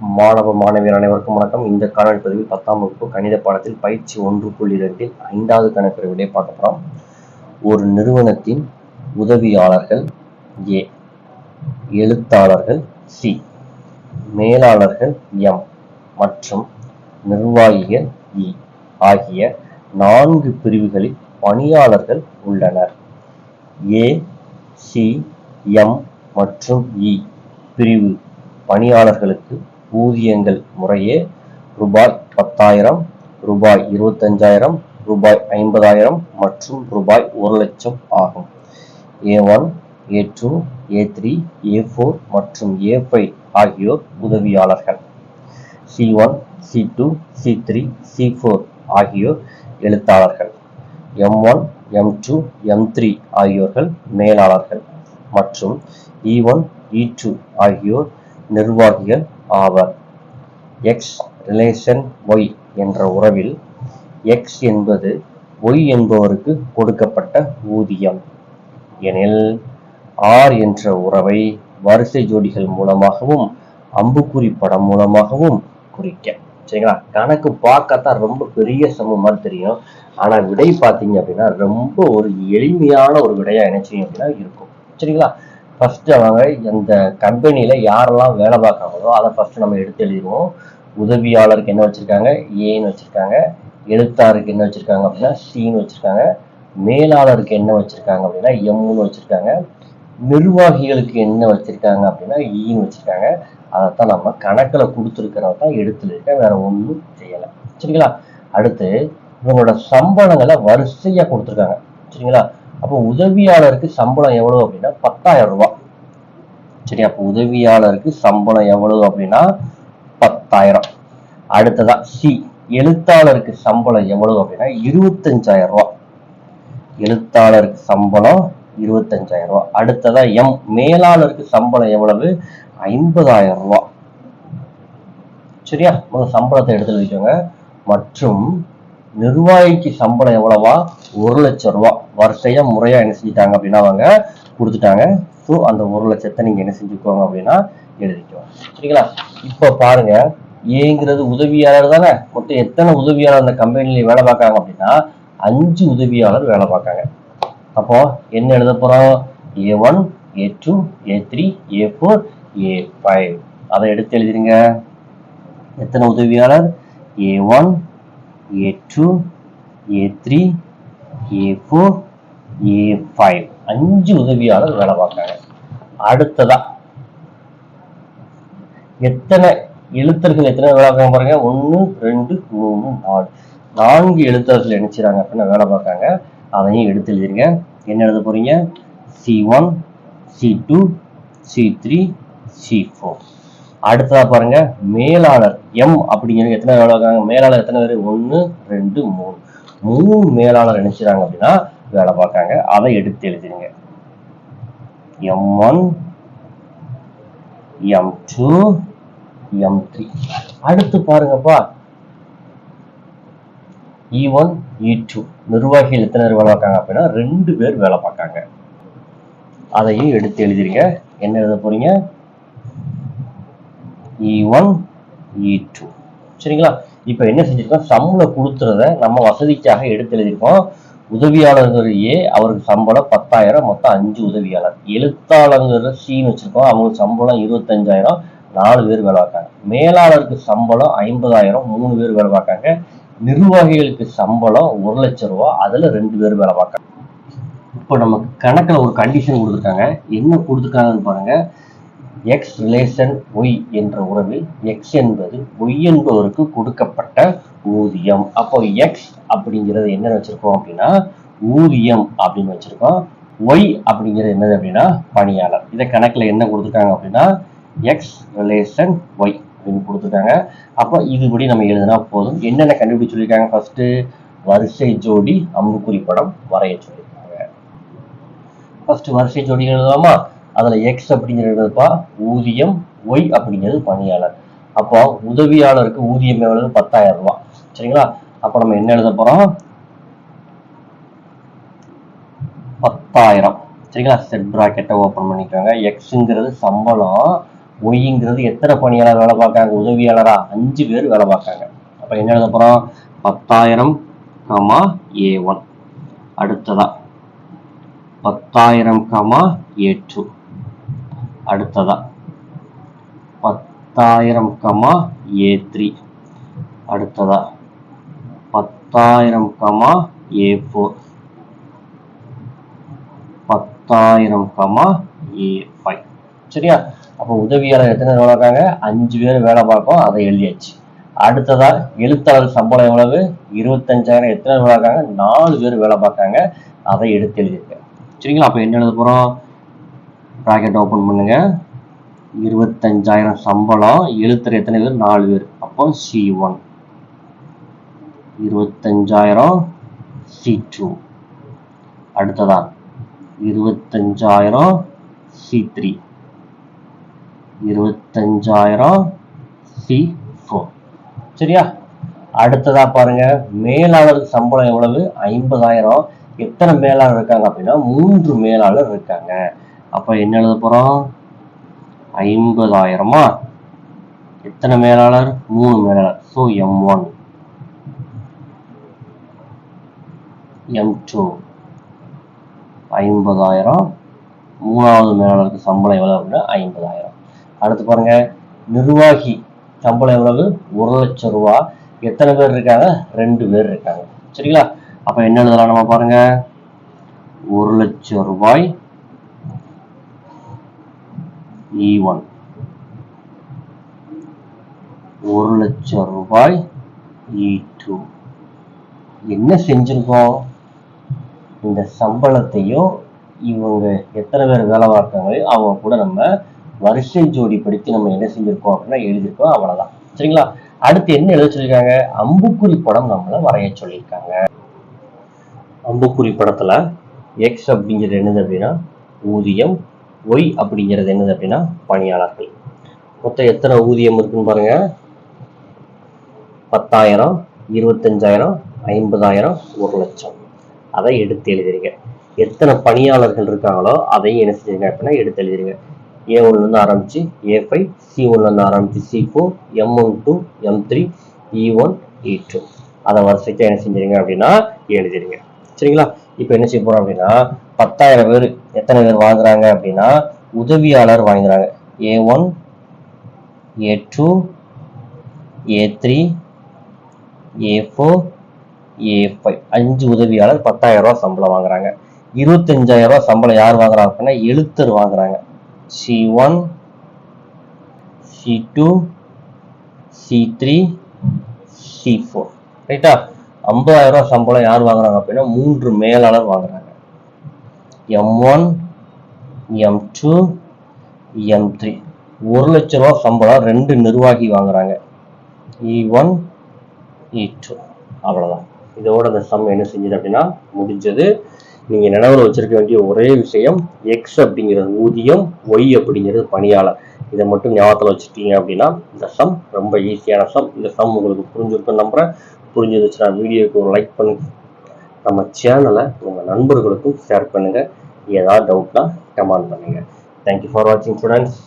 மாணவ மாணவியர் அனைவருக்கும் வணக்கம். இந்த காணொலி பதிவில் பத்தாம் வகுப்பு கணித பாடத்தில் பயிற்சி ஒன்று புள்ளி இரண்டில் ஐந்தாவது கணக்கு விடை பார்க்க போறோம். ஒரு நிறுவனத்தின் உதவியாளர்கள் ஏ எழுத்தாளர்கள் சி மேலாளர்கள் எம் மற்றும் நிர்வாகிகள் இ ஆகிய நான்கு பிரிவுகளில் பணியாளர்கள் உள்ளனர். ஏ சி எம் மற்றும் இ பிரிவு பணியாளர்களுக்கு ஊதியங்கள் முறையே ரூபாய் பத்தாயிரம் ரூபாய் இருபத்தஞ்சாயிரம் ரூபாய் ஐம்பதாயிரம் மற்றும் ரூபாய் ஒரு லட்சம் ஆகும். A one A two A three A four மற்றும் ஏ ஃபைவ் ஆகியோர் உதவியாளர்கள். C one C two C three C four ஆகியோர் எழுத்தாளர்கள். M one M two M three ஆகியோர்கள் மேலாளர்கள் மற்றும் இ ஒன் இ டூ ஆகியோர் நிர்வாகிகள் ஆவர். எக்ஸ் ரிலேஷன் ஒய் என்ற உறவில் எக்ஸ் என்பது ஒய் என்பவருக்கு கொடுக்கப்பட்ட ஊதியம். எனில் ஆர் என்ற உறவை வரிசை ஜோடிகள் மூலமாகவும் அம்புக்குறி படம் மூலமாகவும் குறிக்க. சரிங்களா? கணக்கு பார்க்கத்தான் ரொம்ப பெரிய சமம் மாதிரி தெரியும். ஆனா விடை பார்த்தீங்க அப்படின்னா ரொம்ப ஒரு எளிமையான ஒரு விடையா நினைச்சீங்க அப்படின்னா இருக்கும். சரிங்களா? ஃபர்ஸ்ட் அவங்க அந்த கம்பெனியில் யாரெல்லாம் வேலை பார்க்குறாங்களோ அதை ஃபர்ஸ்ட் நம்ம எடுத்து எழுதிடுவோம். உதவியாளருக்கு என்ன வச்சிருக்காங்க? ஏன்னு வச்சிருக்காங்க. எழுத்தாருக்கு என்ன வச்சிருக்காங்க அப்படின்னா சின்னு வச்சிருக்காங்க. மேலாளருக்கு என்ன வச்சிருக்காங்க அப்படின்னா எம்னு வச்சிருக்காங்க. நிர்வாகிகளுக்கு என்ன வச்சிருக்காங்க அப்படின்னா e ஈன்னு வச்சிருக்காங்க. அதைத்தான் நம்ம கணக்குல கொடுத்துருக்கிறத தான் எடுத்து வேறு வேற ஒன்றும் செய்யலை. சரிங்களா? அடுத்து இவங்களோட சம்பளங்களை வரிசையா கொடுத்துருக்காங்க. சரிங்களா? அப்போ உதவியாளருக்கு சம்பளம் எவ்வளவு அப்படின்னா பத்தாயிரம் ரூபாய் சரி அப்போ உதவியாளருக்கு சம்பளம் எவ்வளவு அப்படின்னா பத்தாயிரம். அடுத்ததா சி எழுத்தாளருக்கு சம்பளம் எவ்வளவு அப்படின்னா இருபத்தஞ்சாயிரம் ரூபாய் எழுத்தாளருக்கு சம்பளம் இருபத்தஞ்சாயிரம் ரூபாய் அடுத்ததா எம் மேலாளருக்கு சம்பளம் எவ்வளவு? ஐம்பதாயிரம் ரூபாய் சரியா? சம்பளத்தை எடுத்து வச்சுக்கோங்க. மற்றும் நிர்வாகிக்கு சம்பளம் எவ்வளவா? ஒரு லட்சம் ரூபா. வரிசையா முறையா என்ன செஞ்சுட்டாங்க அப்படின்னா அவங்க கொடுத்துட்டாங்க. ஸோ அந்த ஒரு லட்சத்தை நீங்க என்ன செஞ்சுக்கோங்க அப்படின்னா எழுதிக்கோங்க. சரிங்களா? இப்போ பாருங்க. ஏங்கிறது உதவியாளர் தானே? மொத்தம் எத்தனை உதவியாளர் அந்த கம்பெனில வேலை பார்க்காங்க அப்படின்னா அஞ்சு உதவியாளர் வேலை பார்க்காங்க அப்போ என்ன எழுத போறோம்? A one A two A three A four A five அதை எடுத்து எழுதிருங்க. எத்தனை உதவியாளர்? A one A two A three A four A five அஞ்சு உதவியாளர் வேலை பார்க்காங்க அடுத்ததா எத்தனை எழுத்தர்கள் எத்தனை வேலை பார்க்க பாருங்க? ஒன்று ரெண்டு மூணு நாலு. நான்கு எழுத்தர்கள் என்ன அப்படின்னு வேலை பார்க்காங்க அதையும் எடுத்து எழுதிருங்க. என்ன எழுத போறீங்க? C one C two C three C four அடுத்ததா பாருங்க மேலாளர் எம் அப்படிங்கிறது எத்தனை வேலை பார்க்காங்க மேலாளர் எத்தனை பேர்? ஒன்று ரெண்டு மூணு. மூணு மேலாளர் நினைச்சாங்க அப்படின்னா வேலை பார்க்காங்க அதை எடுத்து எழுதிருங்க M one M two M three அடுத்து பாருங்கப்பா. இ ஒன் இ டூ நிர்வாகிகள் எத்தனை பேர் வேலை பார்க்காங்க அப்படின்னா ரெண்டு பேர் வேலை பார்க்காங்க அதையும் எடுத்து எழுதிருங்க என்ன எழுத போறீங்க? இ ஒன் இ டூ சரிங்களா? இப்போ என்ன செஞ்சிருக்கோம்? சம்பளம் கொடுத்துறத நம்ம வசதிக்காக எடுத்து எழுதியிருக்கோம். உதவியாளர்களையே அவருக்கு சம்பளம் பத்தாயிரம் மொத்தம் அஞ்சு உதவியாளர். எழுத்தாளர்கள் சின்னு வச்சிருக்கோம். அவங்களுக்கு சம்பளம் இருபத்தஞ்சாயிரம். நாலு பேர் வேலை பார்க்காங்க மேலாளருக்கு சம்பளம் ஐம்பதாயிரம். மூணு பேர் வேலை பார்க்காங்க நிர்வாகிகளுக்கு சம்பளம் ஒரு லட்சம் ரூபா. அதுல ரெண்டு பேர் வேலை பார்க்காங்க இப்போ நமக்கு கணக்குல ஒரு கண்டிஷன் கொடுத்துருக்காங்க. என்ன கொடுத்துருக்காங்கன்னு பாருங்க. எக்ஸ் ரிலேஷன் ஒய் என்ற உறவில் எக்ஸ் என்பது ஒய் என்பவருக்கு கொடுக்கப்பட்ட ஊதியம். அப்போ எக்ஸ் அப்படிங்கிறது என்ன வச்சிருக்கோம் அப்படின்னா ஊதியம் அப்படின்னு வச்சிருக்கோம். ஒய் அப்படிங்கிறது என்னது அப்படின்னா பணியாளர். இதை கணக்குல என்ன கொடுத்துருக்காங்க அப்படின்னா எக்ஸ் ரிலேஷன் ஒய் அப்படின்னு கொடுத்துருக்காங்க. அப்போ இதுபடி நம்ம எழுதினா போதும். என்னென்ன கண்டுபிடிச்சு சொல்லியிருக்காங்க? ஃபர்ஸ்ட் வரிசை ஜோடி அம்புக்குறி படம் வரைய சொல்லியிருக்காங்க. ஃபர்ஸ்ட் வரிசை ஜோடி எழுதலாமா? அதுல எக்ஸ் அப்படிங்கிறதுப்பா ஊதியம் ஒய் அப்படிங்கிறது பணியாளர். அப்போ உதவியாளருக்கு ஊதியம் எவ்வளவு? பத்தாயிரம் ரூபாய். சரிங்களா? அப்போ நம்ம என்ன எழுத போகிறோம் பத்தாயிரம். சரிங்களா? செட் ப்ராக்கெட்டை ஓப்பன் பண்ணிக்கோங்க. எக்ஸுங்கிறது சம்பளம் ஒய்ங்கிறது எத்தனை பணியாளர் வேலை பார்க்காங்க உதவியாளரா? அஞ்சு பேர் வேலை பார்க்காங்க அப்போ என்ன எழுத போகிறோம் பத்தாயிரம் கமா ஏ ஒன் அடுத்ததா. பத்தாயிரம் கமா ஏ டூ அடுத்ததா. பத்தாயிரம் கமா ஏ த்ரீ. அடுத்ததா. பத்தாயிரம் கமா ஏ ஃபோர். பத்தாயிரம் கமா ஏ ஃபைவ். சரியா? அப்போ உதவியாளர் எத்தனை பேர் வேலை அஞ்சு பேர் வேலை பார்க்கும் அதை எழுதியாச்சு. அடுத்ததா எழுத்தாளர் சம்பளம் எவ்வளவு? இருபத்தஞ்சாயிரம் எத்தனை பேர் வேலை நாலு பேர் வேலை பார்க்காங்க அதை எடுத்து எழுதியிருக்கேன் சரிங்களா? அப்போ என்ன எழுத போகிறோம் ப்ராக்கெட் ஓப்பன் பண்ணுங்க. இருபத்தஞ்சாயிரம் சம்பளம். எழுத்துற எத்தனை பேர்? நாலு பேர். அப்போ சி ஒன் இருபத்தஞ்சாயிரம் சி டூ அடுத்ததா. இருபத்தஞ்சாயிரம் சி த்ரீ இருபத்தஞ்சாயிரம் சி ஃபோர் சரியா? அடுத்ததா பாருங்க. மேலாளர் சம்பளம் எவ்வளவு? ஐம்பதாயிரம். எத்தனை மேலாளர் இருக்காங்க அப்படின்னா? மூன்று மேலாளர் இருக்காங்க. அப்ப என்ன எழுத போறோம்? ஐம்பதாயிரமா? எத்தனை மேலாளர்? மூணு மேலாளர். So M one M two ஐம்பதாயிரம். மூணாவது மேலாளருக்கு சம்பளம் எவ்வளவு அப்படின்னா ஐம்பதாயிரம். அடுத்து பாருங்க. நிர்வாகி சம்பளம் எவ்வளவு? ஒரு லட்சம் ரூபா. எத்தனை பேர் இருக்காங்க? ரெண்டு பேர் இருக்காங்க. சரிங்களா? அப்ப என்ன எழுதலாம் நம்ம பாருங்க? ஒரு லட்சம் ரூபாய் E இ ஒன் ஒரு லட்சம் ரூபாய் e இ டூ என்ன செஞ்சிருக்கோம்? இந்த சம்பளத்தையும் இவங்க எத்தனை பேர் வேலை பார்க்காங்களோ அவங்க கூட நம்ம வரிசை ஜோடிப்படுத்தி நம்ம என்ன செஞ்சிருக்கோம் அப்படின்னா எழுதியிருக்கோம். அவ்வளவுதான். சரிங்களா? அடுத்து என்ன எழுத சொல்லியிருக்காங்க? அம்புக்குறி படம் நம்மளை வரைய சொல்லியிருக்காங்க. அம்புக்குறி படத்துல எக்ஸ் அப்படிங்கிறது என்னது அப்படின்னா ஊதியம் ஒய் அப்படிங்கிறது என்னது அப்படின்னா பணியாளர்கள். மொத்தம் எத்தனை ஊதியம் இருக்குன்னு பாருங்க. பத்தாயிரம் இருபத்தஞ்சாயிரம் ஐம்பதாயிரம் ஒரு லட்சம். அதை எடுத்து எழுதிருங்க எத்தனை பணியாளர்கள் இருக்காங்களோ அதையும் என்ன செஞ்சுருங்க அப்படின்னா எடுத்து எழுதிருங்க ஏ ஒன்லேருந்து ஆரம்பிச்சு ஏ ஃபைவ் சி ஒன்லேருந்து ஆரம்பிச்சு C four M one two M three E one E two அதை வரிசைக்கு என்ன செஞ்சிருங்க அப்படின்னா எழுதிருங்க சரிங்களா? இப்போ என்ன செய்ய போறோம் அப்படின்னா பத்தாயிரம் பேர் எத்தனை பேர் வாங்குறாங்க அப்படின்னா உதவியாளர் வாங்குறாங்க A one A two A three A four A five அஞ்சு உதவியாளர் பத்தாயிரம் ரூபா சம்பளம் வாங்குறாங்க. இருபத்தஞ்சாயிரம் ரூபா சம்பளம் யார் வாங்குறாங்க அப்படின்னா எழுத்தர் வாங்குறாங்க. C one C two C three C four ரைட்டா ஐம்பதாயிரம் ரூபா சம்பளம் யார் வாங்குறாங்க அப்படின்னா மூன்று மேலாளர் வாங்குறாங்க. M one M two M three ஒரு லட்ச ரூபா சம்பளம் ரெண்டு நிர்வாகி வாங்குறாங்க. E E one E e two அவ்வளோதான் இதோட அந்த சம் என்ன செஞ்சது அப்படின்னா முடிஞ்சது. நீங்கள் நினைவில் வச்சிருக்க வேண்டிய ஒரே விஷயம் எக்ஸ் அப்படிங்கிறது ஊதியம் ஒய் அப்படிங்கிறது பணியாளர். இதை மட்டும் ஞாபகத்தில் வச்சுட்டீங்க அப்படின்னா இந்த சம் ரொம்ப ஈஸியான சம் இந்த சம் உங்களுக்கு புரிஞ்சிருக்கும் நம்புறேன். புரிஞ்சிருந்துச்சுன்னா வீடியோக்கு ஒரு லைக் பண்ணுங்க. நம்ம சேனலை உங்கள் நண்பர்களுக்கும் ஷேர் பண்ணுங்கள் ஏதாவது டவுட்னா கமெண்ட் பண்ணுங்கள் தேங்க்யூ ஃபார் வாட்சிங் ஸ்டூடெண்ட்ஸ்